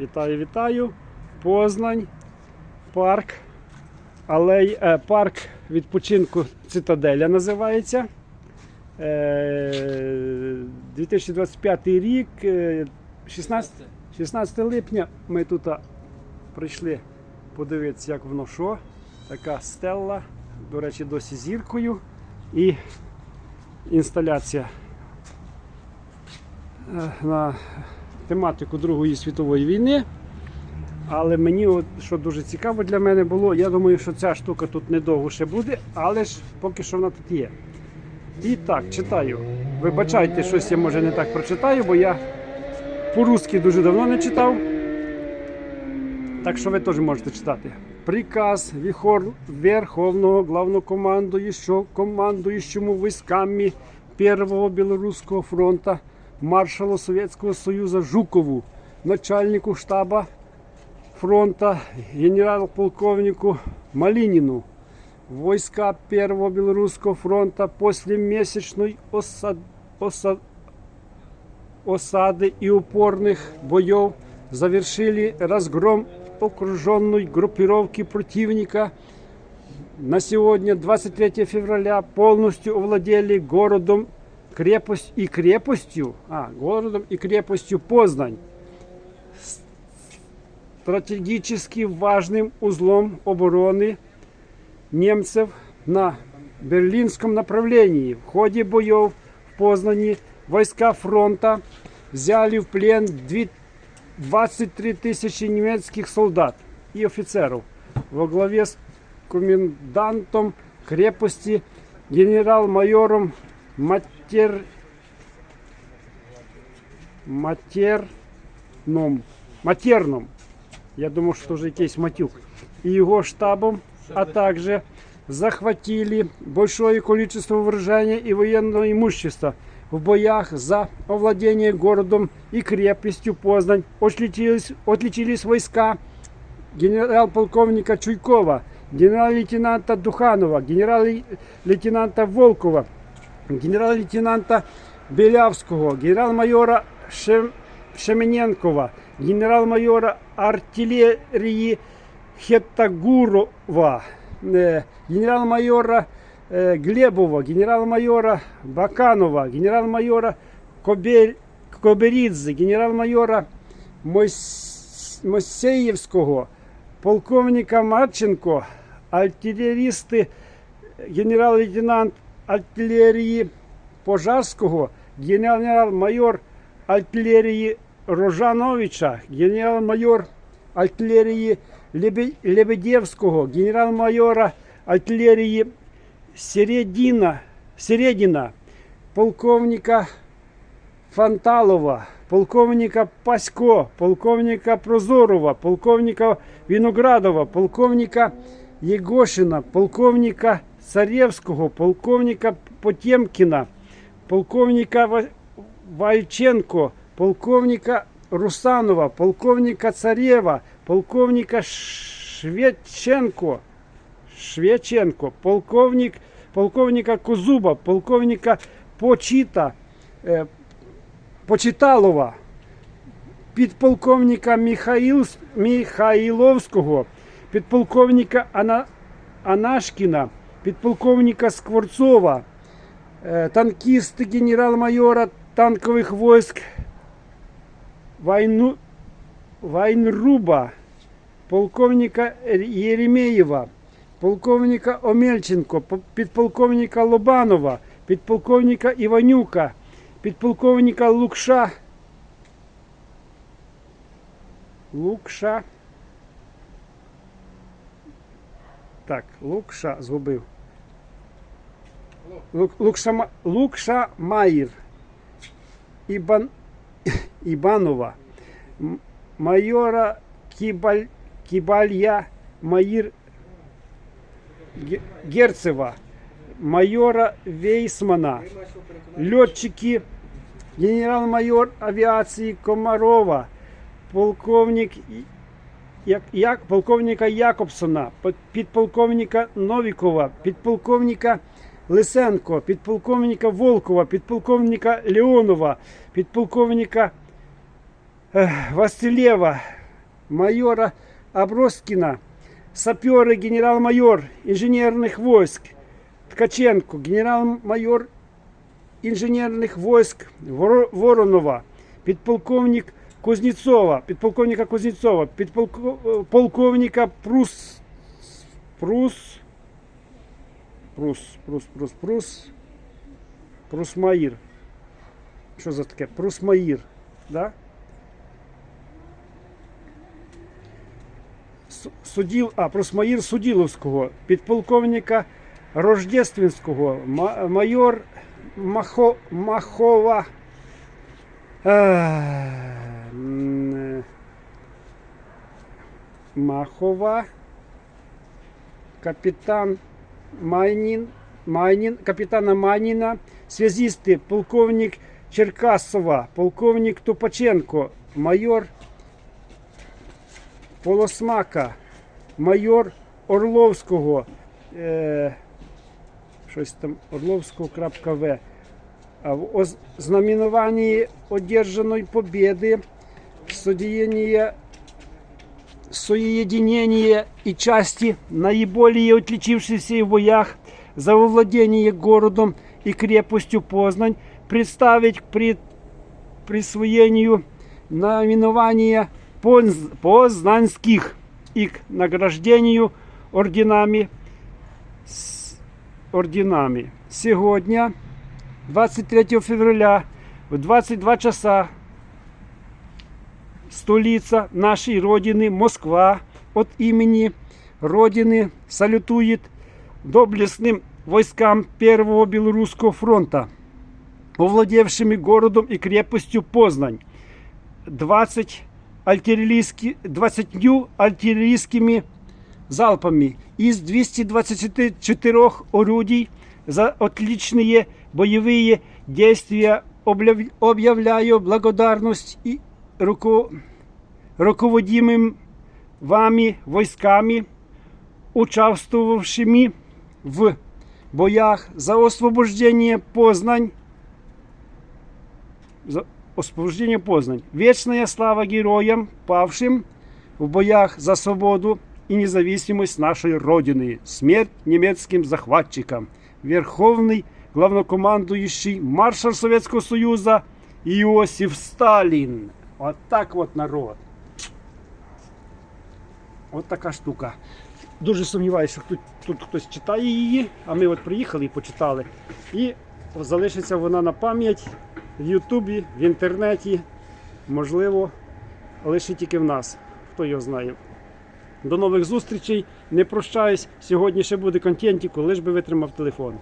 Вітаю, вітаю. Познань, парк, алей, е, парк відпочинку Цитаделя називається. Е, 2025 рік, е, 16, 16 липня ми тут прийшли подивитися, як воно що. Така стелла, до речі, досі зіркою. І інсталяція е, на тематику Другої світової війни. Але мені, от, що дуже цікаво для мене було, я думаю, що ця штука тут недовго ще буде, але ж поки що вона тут є. І так, читаю. Вибачайте, щось я може не так прочитаю, бо я по-русски дуже давно не читав. Так що ви теж можете читати. Приказ Вихор- Верховного главнокомандующего, командующему войсками Первого Белорусского фронта маршалу Советского Союза Жукову, начальнику штаба фронта генерал-полковнику Малинину. Войска Первого Белорусского фронта после месячной осад... осад... осады и упорных боев завершили разгром окруженной группировки противника. На сегодня, 23 февраля, полностью овладели городом крепость и крепостью, а, городом и крепостью Познань. Стратегически важным узлом обороны немцев на берлинском направлении. В ходе боев в Познани войска фронта взяли в плен две- 23 тысячи немецких солдат и офицеров во главе с комендантом крепости генерал-майором Матер... Матерном. Матерном. Я думал, что уже есть матюк. И его штабом, а также захватили большое количество вооружения и военного имущества в боях за овладение городом и крепостью Познань. Отличились, отличились войска генерал-полковника Чуйкова, генерал-лейтенанта Духанова, генерал-лейтенанта Волкова, генерал-лейтенанта Белявского, генерал-майора Шем... Шемененкова, генерал-майора артиллерии Хеттагурова, генерал-майора Глебова, генерал-майора Баканова, генерал-майора Кобель... Коберидзе, генерал-майора Мойс... Мосеевского, полковника Марченко, артиллеристы, генерал-лейтенант артиллерии Пожарского, генерал-майор артиллерии Рожановича, генерал-майор артиллерии Лебе- Лебедевского, генерал-майора артиллерии Середина, Середина, полковника Фанталова, полковника Пасько, полковника Прозорова, полковника Виноградова, полковника Егошина, полковника Царевского, полковника Потемкина, полковника Ва- Вальченко, полковника Русанова, полковника Царева, полковника Швеченко, Швеченко, полковник, полковника Козуба, полковника Почита, е, Почиталова, підполковника Михаїл, Михайловського, підполковника Ана, Анашкіна, підполковника Скворцова, е, танкіста генерал-майора танкових войск Вайну, Вайнруба, полковника Єремєєва, полковника Омельченко, по- підполковника Лобанова, підполковника Іванюка, підполковника Лукша. Лукша. Так, Лукша згубив. Лук, Лукша, Ма- Лукша Маїр. Ібан, Ібанова. М- майора Кібаль, Кібалья Маїр Ге- Герцева. Майора Вейсмана. Летчики генерал-майор авиации Комарова, полковник І- як, як, полковника Якобсона, под- підполковника Новікова, підполковника Лисенко, підполковника Волкова, підполковника Леонова, підполковника е, Василєва, майора Аброскіна, сапери генерал-майор інженерних войск Ткаченко, генерал-майор інженерних войск Воро- Воронова, підполковник Кузнєцова, підполковника Кузнєцова, підполко- полковника Прус, Прус, Прус, Прус, Прус, Прус, Прусмаїр. Що за таке? Прусмаїр, да? Су- Суділ, а, Прусмаїр Суділовського, підполковника Рождественського, ма- майор Махо, Махова. Е, Махова, капітан Майнін, Майнін, капітана Майніна, связисти, полковник Черкасова, полковник Тупаченко, майор Полосмака, майор Орловського, е, щось там Орловського.в. А в оз- знаменовании одержанной победы, соединение, и части, наиболее отличившиеся в боях за овладение городом и крепостью Познань, представить при, присвоению наименования Познанских и к награждению орденами, орденами. Сегодня 23 февраля в 22 часа столица нашей Родины, Москва, от имени Родины салютует доблестным войскам Первого Белорусского фронта, овладевшими городом и крепостью Познань. 20 артиллерийски, 20 артиллерийскими залпами из 224 орудий за отличные боевые действия объявляю благодарность и руко- руководимым вами войсками, участвовавшими в боях за освобождение Познань, за освобождение Познань. Вечная слава героям, павшим в боях за свободу и независимость нашей Родины. Смерть немецким захватчикам. Верховный главнокомандующий маршал Советского Союза Иосиф Сталин. Вот так вот народ. От така штука. Дуже сумніваюся, що тут, тут хтось читає її, а ми от приїхали і почитали. І залишиться вона на пам'ять в Ютубі, в інтернеті, можливо, лише тільки в нас. Хто його знає. До нових зустрічей. Не прощаюсь. Сьогодні ще буде контентіку, лиш би витримав телефон.